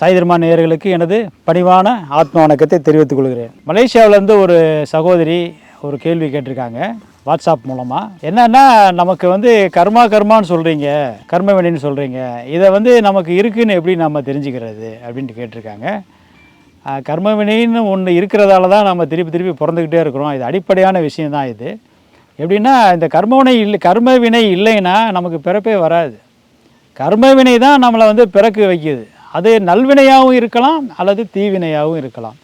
சாய்தர்மா நேயர்களுக்கு எனது பணிவான ஆத்ம வணக்கத்தை தெரிவித்துக் கொள்கிறேன். மலேசியாவிலேருந்து ஒரு சகோதரி ஒரு கேள்வி கேட்டிருக்காங்க வாட்ஸ்அப் மூலமாக என்னன்னா நமக்கு வந்து கர்மா கர்மான்னு சொல்கிறீங்க கர்ம சொல்கிறீங்க இதை வந்து நமக்கு இருக்குதுன்னு எப்படி நம்ம தெரிஞ்சுக்கிறது அப்படின்ட்டு கேட்டிருக்காங்க. கர்மவினைன்னு ஒன்று இருக்கிறதால தான் நம்ம திருப்பி திருப்பி பிறந்துக்கிட்டே இருக்கிறோம். இது அடிப்படையான விஷயந்தான் இது. எப்படின்னா இந்த கர்மவினை இல்லை கர்மவினை இல்லைன்னா நமக்கு பிறப்பே வராது. கர்மவினை தான் நம்மளை வந்து பிறக்க வைக்குது. அது நல்வினையாகவும் இருக்கலாம் அல்லது தீவினையாகவும் இருக்கலாம்.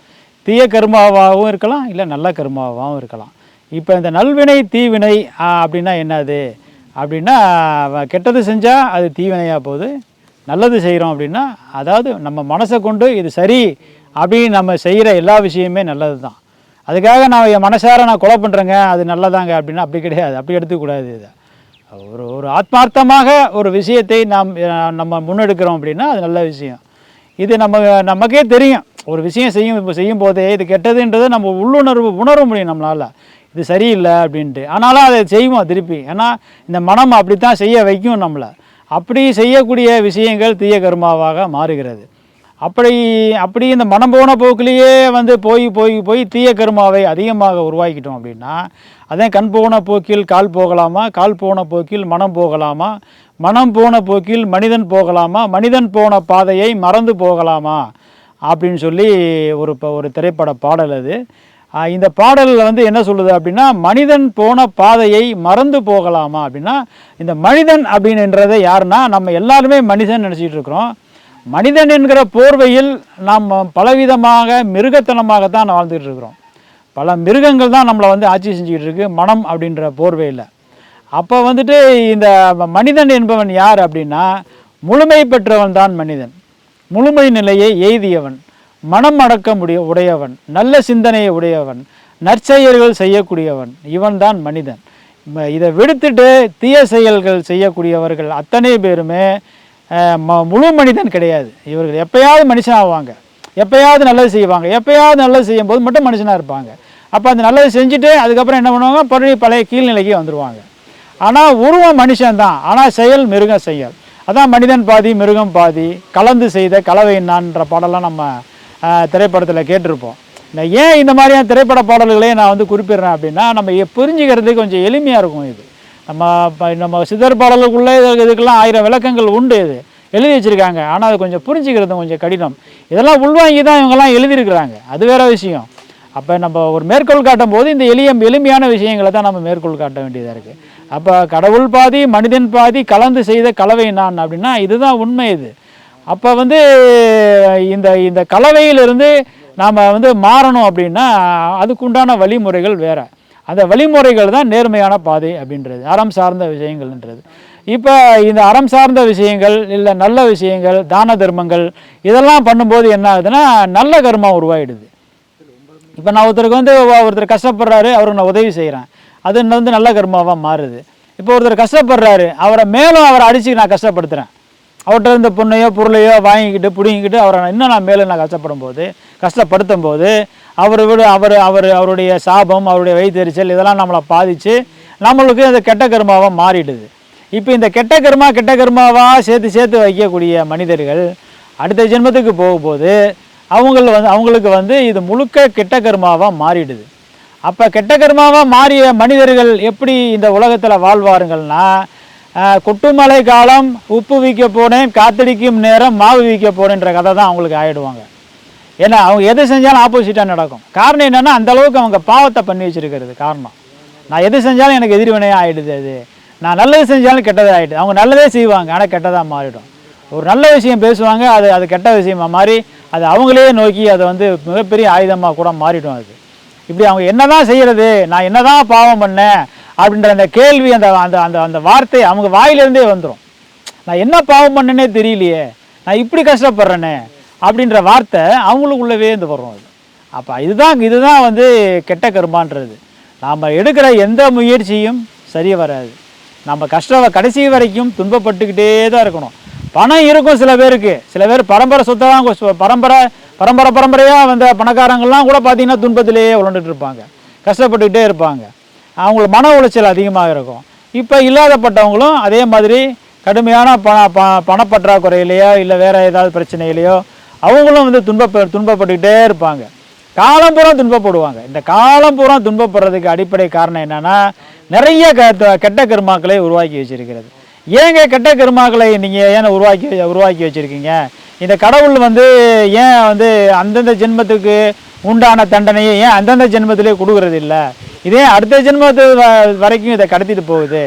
தீய கர்மாவாகவும் இருக்கலாம் இல்லை நல்ல கர்மாவாகவும் இருக்கலாம். இப்போ இந்த நல்வினை தீவினை அப்படின்னா என்னது? அப்படின்னா கெட்டது செஞ்சால் அது தீவினையாக போகுது. நல்லது செய்கிறோம் அப்படின்னா அதாவது நம்ம மனசை கொண்டு இது சரி அப்படின்னு நம்ம செய்கிற எல்லா விஷயமே நல்லது தான் அதுக்காக நான் என் மனசார நான் கொலை பண்ணுறேங்க அது நல்லதாங்க அப்படின்னா அப்படி கிடையாது. அப்படி எடுத்துக்கூடாது இதை. ஒரு ஒரு ஆத்மார்த்தமாக ஒரு விஷயத்தை நாம் நம்ம முன்னெடுக்கிறோம் அப்படின்னா அது நல்ல விஷயம். இது நம்ம நமக்கே தெரியும். ஒரு விஷயம் செய்யும் இப்போ செய்யும் போதே இது கெட்டதுன்றதை நம்ம உள்ளுணர்வு உணர முடியும் நம்மளால். இது சரியில்லை அப்படின்ட்டு. ஆனாலும் அதை செய்வோம் திருப்பி. ஏன்னா இந்த மனம் அப்படித்தான் செய்ய வைக்கும் நம்மளை. அப்படி செய்யக்கூடிய விஷயங்கள் தீய கர்மாவாக மாறுகிறது. அப்படி அப்படி இந்த மனம் போன போக்கிலேயே வந்து போய் போய் போய் தீய கருமாவை அதிகமாக உருவாக்கிட்டோம் அப்படின்னா அதே கண் போன போக்கில் கால் போகலாமா கால் போன போக்கில் மனம் போகலாமா மனம் போன போக்கில் மனிதன் போகலாமா மனிதன் போன பாதையை மறந்து போகலாமா அப்படின்னு சொல்லி ஒரு ப- ஒரு திரைப்பட பாடல் அது. இந்த பாடலில் வந்து என்ன சொல்லுது அப்படின்னா மனிதன் போன பாதையை மறந்து போகலாமா அப்படின்னா இந்த மனிதன் அப்படின்றதை யாருன்னா நம்ம எல்லாருமே மனிதன் நினச்சிட்டு இருக்கிறோம். மனிதன் என்கிற போர்வையில் நாம் பலவிதமாக மிருகத்தனமாகத்தான் வாழ்ந்துகிட்டு இருக்கிறோம். பல மிருகங்கள் தான் நம்மளை வந்து ஆட்சி செஞ்சுக்கிட்டு இருக்கு மனம் அப்படின்ற போர்வையில். அப்போ வந்துட்டு இந்த மனிதன் என்பவன் யார் அப்படின்னா முழுமை பெற்றவன் தான் மனிதன். முழுமை நிலையை எய்தியவன் மனம் அடக்க முடிய உடையவன் நல்ல சிந்தனையை உடையவன் நற்செயல்கள் செய்யக்கூடியவன் இவன் தான் மனிதன். இதை விடுத்துட்டு தீய செயல்கள் செய்யக்கூடியவர்கள் அத்தனை பேருமே முழு மனிதன் கிடையாது. இவர்கள் எப்பயாவது மனுஷன் ஆவாங்க எப்பயாவது நல்லது செய்வாங்க. எப்பயாவது நல்லது செய்யும் போது மட்டும் மனுஷனாக இருப்பாங்க. அப்போ அந்த நல்லது செஞ்சுட்டு அதுக்கப்புறம் என்ன பண்ணுவாங்க? பழைய பழைய கீழ்நிலைக்கு வந்துடுவாங்க ஆனால் உருவம் மனுஷன் தான் ஆனால் செயல் மிருக செயல். அதான் மனிதன் பாதி மிருகம் பாதி. கலந்து செய்த கலவை என்னான்ற பாடலாம் நம்ம திரைப்படத்தில் கேட்டிருப்போம். நான் ஏன் இந்த மாதிரியான திரைப்பட பாடல்களையும் நான் வந்து குறிப்பிடுறேன் அப்படின்னா நம்ம புரிஞ்சுக்கிறதுக்கு கொஞ்சம் எளிமையாக இருக்கும் இது. நம்ம இப்போ நம்ம சிதற்பாடலுக்குள்ளே இது- இதுக்கெல்லாம் ஆயிரம் விளக்கங்கள் உண்டு இது. எழுதி வச்சுருக்காங்க. ஆனால் அது கொஞ்சம் புரிஞ்சுக்கிறது கொஞ்சம் கடினம். இதெல்லாம் உள்வாங்கி தான் இவங்கெல்லாம் எழுதியிருக்கிறாங்க. அது வேற விஷயம். அப்போ நம்ம ஒரு மேற்கோள் காட்டும் போது இந்த எளிய எளிமையான விஷயங்களை தான் நம்ம மேற்கோள் காட்ட வேண்டியதாக இருக்குது அப்போ கடவுள் பாதி மனிதன் பாதி கலந்து செய்த கலவை நான் அப்படின்னா இதுதான் உண்மை இது. அப்போ வந்து இந்த இந்த கலவையிலிருந்து நாம் வந்து மாறணும் அப்படின்னா அதுக்குண்டான வழிமுறைகள் வேறு. அந்த வழிமுறைகள் தான் நேர்மையான பாதை அப்படின்றது அறம் சார்ந்த விஷயங்கள்ன்றது. இப்போ இந்த அறம் சார்ந்த விஷயங்கள் இல்லை நல்ல விஷயங்கள் தான தர்மங்கள் இதெல்லாம் பண்ணும்போது என்ன ஆகுதுன்னா நல்ல கர்மா உருவாயிடுது. இப்போ நான் ஒருத்தருக்கு வந்து ஒருத்தர் கஷ்டப்படுறாரு அவருக்கு நான் உதவி செய்கிறேன் அது என்ன வந்து நல்ல கர்மாவாக மாறுது. இப்போ ஒருத்தர் கஷ்டப்படுறாரு அவரை மேலும் அவரை அடித்து நான் கஷ்டப்படுத்துகிறேன் அவர்கிட்ட இருந்த பொண்ணையோ பொருளையோ வாங்கிக்கிட்டு பிடுங்கிக்கிட்டு அவரை நான் இன்னும் நான் மேலும் நான் கஷ்டப்படும் போது கஷ்டப்படுத்தும் போது அவர் விட அவர் அவர் அவருடைய சாபம் அவருடைய வயிற்றுச்சல் இதெல்லாம் நம்மளை பாதித்து நம்மளுக்கு அந்த கெட்ட கருமாவாக மாறிடுது. இப்போ இந்த கெட்ட கருமா கெட்ட கருமாவாக சேர்த்து சேர்த்து வைக்கக்கூடிய மனிதர்கள் அடுத்த ஜென்மத்துக்கு போகும்போது அவங்கள வந்து அவங்களுக்கு வந்து இது முழுக்க கெட்ட கருமாவாக மாறிடுது. அப்போ கெட்ட கருமாவாக மாறிய மனிதர்கள் எப்படி இந்த உலகத்தில் வாழ்வாருங்கள்னா கொட்டுமலை காலம் உப்பு விற்க போனேன் காத்தடிக்கும் நேரம் மாவு விற்க போனேன்ற கதை தான் அவங்களுக்கு ஆகிடுவாங்க ஏன்னா அவங்க எது செஞ்சாலும் ஆப்போசிட்டாக நடக்கும். காரணம் என்னென்னா அந்த அளவுக்கு அவங்க பாவத்தை பண்ணி வச்சுருக்கிறது காரணம். நான் எது செஞ்சாலும் எனக்கு எதிர்வினையாக ஆகிடுது அது. நான் நல்லது செஞ்சாலும் கெட்டதாக ஆகிடுது அவங்க நல்லதே செய்வாங்க ஆனால் கெட்டதாக மாறிடும். ஒரு நல்ல விஷயம் பேசுவாங்க அது அது கெட்ட விஷயமா மாறி அது அவங்களே நோக்கி அதை வந்து மிகப்பெரிய ஆயுதமாக கூட மாறிடும் அது. இப்படி அவங்க என்னதான் செய்கிறது நான் என்னதான் பாவம் பண்ணேன் அப்படின்ற அந்த கேள்வி அந்த அந்த அந்த அந்த வார்த்தை அவங்க வாயிலிருந்தே வந்துடும் நான் என்ன பாவம் பண்ணேனே தெரியலையே. நான் இப்படி கஷ்டப்படுறேனே. அப்படின்ற வார்த்தை அவங்களுக்குள்ளவே இருந்து வரும் அது. அப்போ இதுதான் இதுதான் வந்து கெட்ட கருமான்றது. நாம் எடுக்கிற எந்த முயற்சியும் சரி வராது. நம்ம கஷ்டம் கடைசி வரைக்கும் துன்பப்பட்டுக்கிட்டே தான் இருக்கணும். பணம் இருக்கும் சில பேருக்கு. சில பேர் பரம்பரை சொத்தை தான் பரம்பரை பரம்பரை பரம்பரையாக வந்த பணக்காரங்கள்லாம் கூட பார்த்தீங்கன்னா துன்பத்திலேயே உழண்டுட்டு இருப்பாங்க. கஷ்டப்பட்டுக்கிட்டே இருப்பாங்க. அவங்களுக்கு மன உளைச்சல் அதிகமாக இருக்கும். இப்போ இல்லாதப்பட்டவங்களும் அதே மாதிரி கடுமையான பண ப பணப்பற்றாக்குறையிலையோ இல்லை வேறு ஏதாவது பிரச்சனையிலையோ அவங்களும் வந்து துன்பப்ப துன்பப்பட்டுக்கிட்டே இருப்பாங்க. காலம் பூரா துன்பப்படுவாங்க. இந்த காலம் பூரா துன்பப்படுறதுக்கு அடிப்படை காரணம் என்னன்னா நிறைய க- கெட்ட கருமாக்களை உருவாக்கி வச்சிருக்கிறது. ஏங்க கெட்ட கருமாக்களை நீங்கள் ஏன் உருவாக்கி உருவாக்கி வச்சிருக்கீங்க? இந்த கடவுள் வந்து ஏன் வந்து அந்தந்த ஜென்மத்துக்கு உண்டான தண்டனையை ஏன் அந்தந்த ஜென்மத்திலே கொடுக்கறது இல்லை இதே அடுத்த ஜென்மத்து வ- வரைக்கும் இதை கடத்திட்டு போகுது.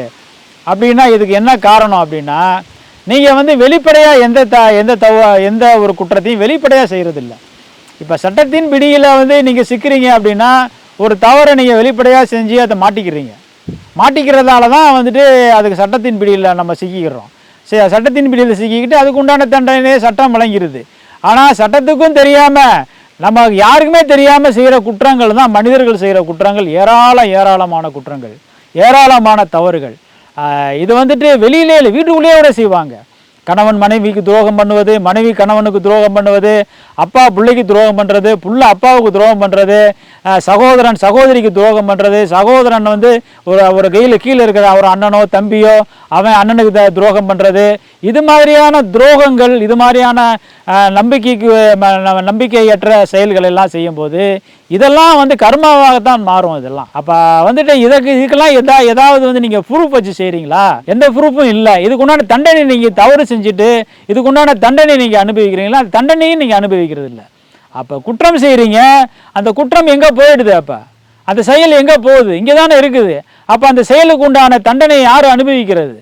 அப்படின்னா இதுக்கு என்ன காரணம் அப்படின்னா நீங்கள் வந்து வெளிப்படையாக எந்த த எந்த தவ எந்த ஒரு குற்றத்தையும் வெளிப்படையாக செய்கிறதில்ல இப்போ சட்டத்தின் பிடியில் வந்து நீங்கள் சிக்கிறீங்க அப்படின்னா ஒரு தவறை நீங்கள் வெளிப்படையாக செஞ்சு அதை மாட்டிக்கிறீங்க. மாட்டிக்கிறதால தான் வந்துட்டு அதுக்கு சட்டத்தின் பிடியில் நம்ம சிக்கிக்கிறோம். சரி சட்டத்தின் பிடியில் சிக்கிக்கிட்டு அதுக்கு உண்டான தண்டனையே சட்டம் வழங்கிடுது ஆனால் சட்டத்துக்கும் தெரியாமல் நம்ம யாருக்குமே தெரியாமல் செய்கிற குற்றங்கள் தான் மனிதர்கள் செய்கிற குற்றங்கள். ஏராளம் ஏராளமான குற்றங்கள். ஏராளமான தவறுகள். இது வந்துட்டு வெளியிலே இல்லை வீட்டுக்குள்ளேயே கூட செய்வாங்க. கணவன் மனைவிக்கு துரோகம் பண்ணுவது மனைவி கணவனுக்கு துரோகம் பண்ணுவது அப்பா பிள்ளைக்கு துரோகம் பண்ணுறது புள்ள அப்பாவுக்கு துரோகம் பண்ணுறது சகோதரன் சகோதரிக்கு துரோகம் பண்ணுறது சகோதரன் வந்து ஒரு ஒரு கையில் கீழே இருக்கிற அவர் அண்ணனோ தம்பியோ அவன் அண்ணனுக்கு த- துரோகம் பண்ணுறது இது மாதிரியான துரோகங்கள் இது மாதிரியான நம்பிக்கைக்கு நம்பிக்கையற்ற செயல்கள் எல்லாம் செய்யும்போது இதெல்லாம் வந்து கர்மாவாகத்தான் மாறும் இதெல்லாம். அப்போ வந்துட்டு இதற்கு இதுக்கெல்லாம் எதா ஏதாவது வந்து நீங்கள் ப்ரூஃப் வச்சு செய்கிறீங்களா எந்த ப்ரூஃபும் இல்லை. இதுக்குண்டான தண்டனை நீங்கள் தவறு செஞ்சுட்டு இதுக்குண்டான தண்டனை நீங்கள் அனுபவிக்கிறீங்களா? அந்த தண்டனையும் நீங்கள் அனுபவிக்கிறது இல்லை அப்போ குற்றம் செய்கிறீங்க அந்த குற்றம் எங்கே போயிடுது அப்போ? அந்த செயல் எங்கே போகுது? இங்கே தானே இருக்குது. அப்போ அந்த செயலுக்கு உண்டான தண்டனை யார் அனுபவிக்கிறது?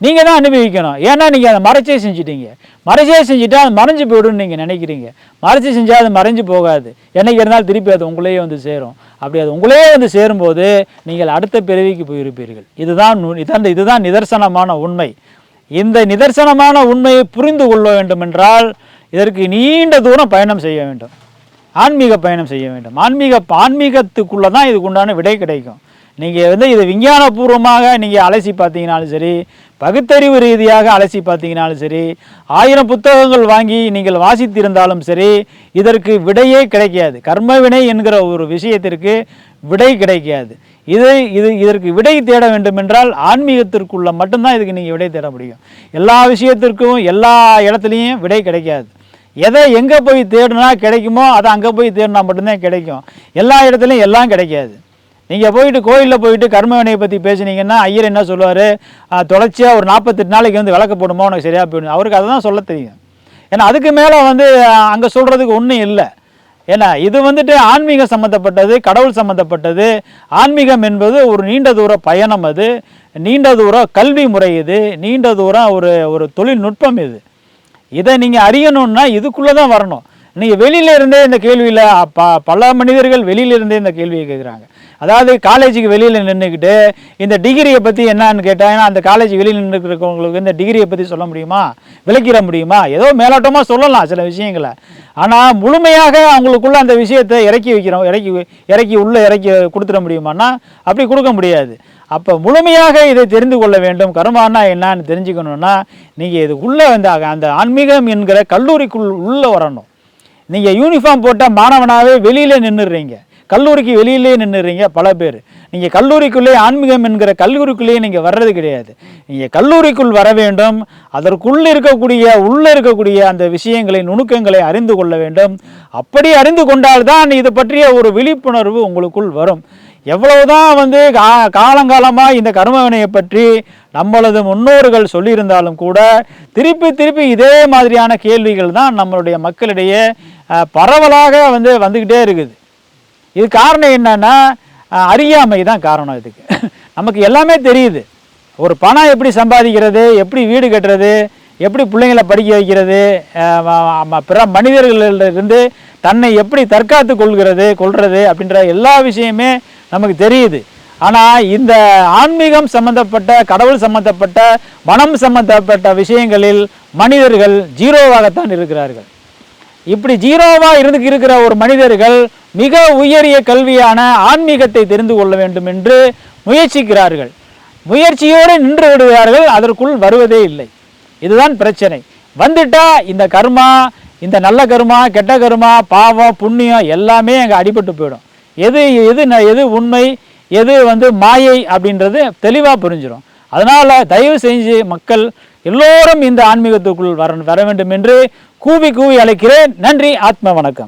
நீங்கள் தான் அனுபவிக்கணும். ஏன்னா நீங்கள் அதை மறைச்சே செஞ்சிட்டீங்க. மறைச்சே செஞ்சுட்டா அது மறைஞ்சு போயிடும்னு நீங்கள் நினைக்கிறீங்க. மறைச்சி செஞ்சால் அது மறைஞ்சு போகாது. என்னைக்கு இருந்தாலும் திருப்பி அது உங்களையே வந்து சேரும். அப்படி அது உங்களையே வந்து சேரும்போது நீங்கள் அடுத்த பிறவிக்கு போயிருப்பீர்கள். இதுதான் இதுதான் இதான் இதுதான் நிதர்சனமான உண்மை. இந்த நிதர்சனமான உண்மையை புரிந்து கொள்ள வேண்டும் என்றால் இதற்கு நீண்ட தூரம் பயணம் செய்ய வேண்டும். ஆன்மீக பயணம் செய்ய வேண்டும். ஆன்மீக ஆன்மீகத்துக்குள்ளே தான் இதுக்கு உண்டான விடை கிடைக்கும். நீங்கள் வந்து இது விஞ்ஞானபூர்வமாக நீங்கள் அலசி பார்த்தீங்கனாலும் சரி பகுத்தறிவு ரீதியாக அலசி பார்த்தீங்கனாலும் சரி ஆயிரம் புத்தகங்கள் வாங்கி நீங்கள் வாசித்திருந்தாலும் சரி இதற்கு விடையே கிடைக்காது. கர்மவினை என்கிற ஒரு விஷயத்திற்கு விடை கிடைக்காது. இது இது இதற்கு விடை தேட வேண்டும் என்றால் ஆன்மீகத்திற்குள்ள மட்டும்தான் இதுக்கு நீங்கள் விடை தேட முடியும். எல்லா விஷயத்திற்கும் எல்லா இடத்துலையும் விடை கிடைக்காது. எதை எங்கே போய் தேடினா கிடைக்குமோ அதை அங்கே போய் தேடினா மட்டும்தான் கிடைக்கும். எல்லா இடத்துலையும் எல்லாம் கிடைக்காது. நீங்கள் போயிட்டு கோயிலில் போயிட்டு கர்மவினையை பற்றி பேசுனீங்கன்னா ஐயர் என்ன சொல்லுவார்? தொடர்ச்சியாக ஒரு நாற்பத்தெட்டு நாளைக்கு வந்து விளக்கு போடுமோ? உனக்கு சரியாக போயிடும். அவருக்கு அதை தான் சொல்ல தெரியும். ஏன்னா அதுக்கு மேலே வந்து அங்கே சொல்கிறதுக்கு ஒன்றும் இல்லை. ஏன்னா இது வந்துட்டு ஆன்மீகம் சம்மந்தப்பட்டது கடவுள் சம்மந்தப்பட்டது ஆன்மீகம் என்பது ஒரு நீண்ட தூர பயணம் அது. நீண்ட தூரம் கல்வி முறை இது. நீண்ட தூரம் ஒரு ஒரு தொழில்நுட்பம் இது. இதை நீங்கள் அறியணும்னா இதுக்குள்ளே தான் வரணும். நீங்கள் வெளியில இருந்தே இந்த கேள்வியில் ப பல மனிதர்கள் வெளியிலிருந்தே இந்த கேள்வியை கேட்குறாங்க அதாவது காலேஜுக்கு வெளியில் நின்றுக்கிட்டு இந்த டிகிரியை பற்றி என்னன்னு கேட்டால் அந்த காலேஜ் வெளியில் நின்றுக்கிறவங்களுக்கு இந்த டிகிரியை பற்றி சொல்ல முடியுமா? விளக்கிட முடியுமா? ஏதோ மேலோட்டமாக சொல்லலாம் சில விஷயங்களை. ஆனால் முழுமையாக அவங்களுக்குள்ள அந்த விஷயத்தை இறக்கி வைக்கிறோம் இறக்கி இறக்கி உள்ளே இறக்கி கொடுத்துட முடியுமான்னா அப்படி கொடுக்க முடியாது. அப்போ முழுமையாக இதை தெரிந்து கொள்ள வேண்டும். கர்மானா என்னன்னு தெரிஞ்சுக்கணுன்னா நீங்கள் இதுக்குள்ளே வந்து அந்த ஆன்மீகம் என்கிற கல்லூரிக்குள் உள்ளே வரணும். நீங்கள் யூனிஃபார்ம் போட்ட மாணவனாகவே வெளியில் நின்றுடுறீங்க கல்லூரிக்கு வெளியிலே நின்றுறீங்க பல பேர். நீங்கள் கல்லூரிக்குள்ளே ஆன்மீகம் என்கிற கல்லூரிக்குள்ளேயே நீங்கள் வர்றது கிடையாது. நீங்கள் கல்லூரிக்குள் வர வேண்டும். அதற்குள்ளே இருக்கக்கூடிய உள்ளே இருக்கக்கூடிய அந்த விஷயங்களை நுணுக்கங்களை அறிந்து கொள்ள வேண்டும். அப்படி அறிந்து கொண்டால்தான் இது பற்றிய ஒரு விழிப்புணர்வு உங்களுக்குள் வரும். எவ்வளவுதான் வந்து கா காலங்காலமாக இந்த கர்மவினையை பற்றி நம்மளது முன்னோர்கள் சொல்லியிருந்தாலும் கூட திருப்பி திருப்பி இதே மாதிரியான கேள்விகள் தான் நம்மளுடைய மக்களிடையே பரவலாக வந்து வந்துக்கிட்டே இருக்குது. இது காரணம் என்னன்னா அறியாமை தான் காரணம் இதுக்கு. நமக்கு எல்லாமே தெரியுது. ஒரு பணம் எப்படி சம்பாதிக்கிறது எப்படி வீடு கட்டுறது எப்படி பிள்ளைங்களை படிக்க வைக்கிறது பிற மனிதர்களிலிருந்து தன்னை எப்படி தற்காத்து கொள்கிறது கொள்வது அப்படின்ற எல்லா விஷயமே நமக்கு தெரியுது. ஆனால் இந்த ஆன்மீகம் சம்பந்தப்பட்ட கடவுள் சம்பந்தப்பட்ட மனம் சம்பந்தப்பட்ட விஷயங்களில் மனிதர்கள் ஜீரோவாகத்தான் இருக்கிறார்கள். இப்படி ஜீரோவா இருந்து இருக்கிற ஒரு மனிதர்கள் மிக உயரிய கல்வியான ஆன்மீகத்தை தெரிந்து கொள்ள வேண்டும் என்று முயற்சிக்கிறார்கள். முயற்சியோடு நின்று விடுகிறார்கள் அதற்குள் வருவதே இல்லை. இதுதான் பிரச்சனை. வந்துட்டா இந்த கர்மா இந்த நல்ல கர்மா கெட்ட கர்மா பாவம் புண்ணியம் எல்லாமே அங்கே அடிபட்டு போயிடும். எது எது ந- எது உண்மை எது வந்து மாயை அப்படின்றது தெளிவாக புரிஞ்சிடும் அதனால் தயவு செஞ்சு மக்கள் எல்லோரும் இந்த ஆன்மீகத்துக்குள் வர வர வேண்டும் என்று கூவி கூவி அழைக்கிறேன். நன்றி ஆத்ம வணக்கம்.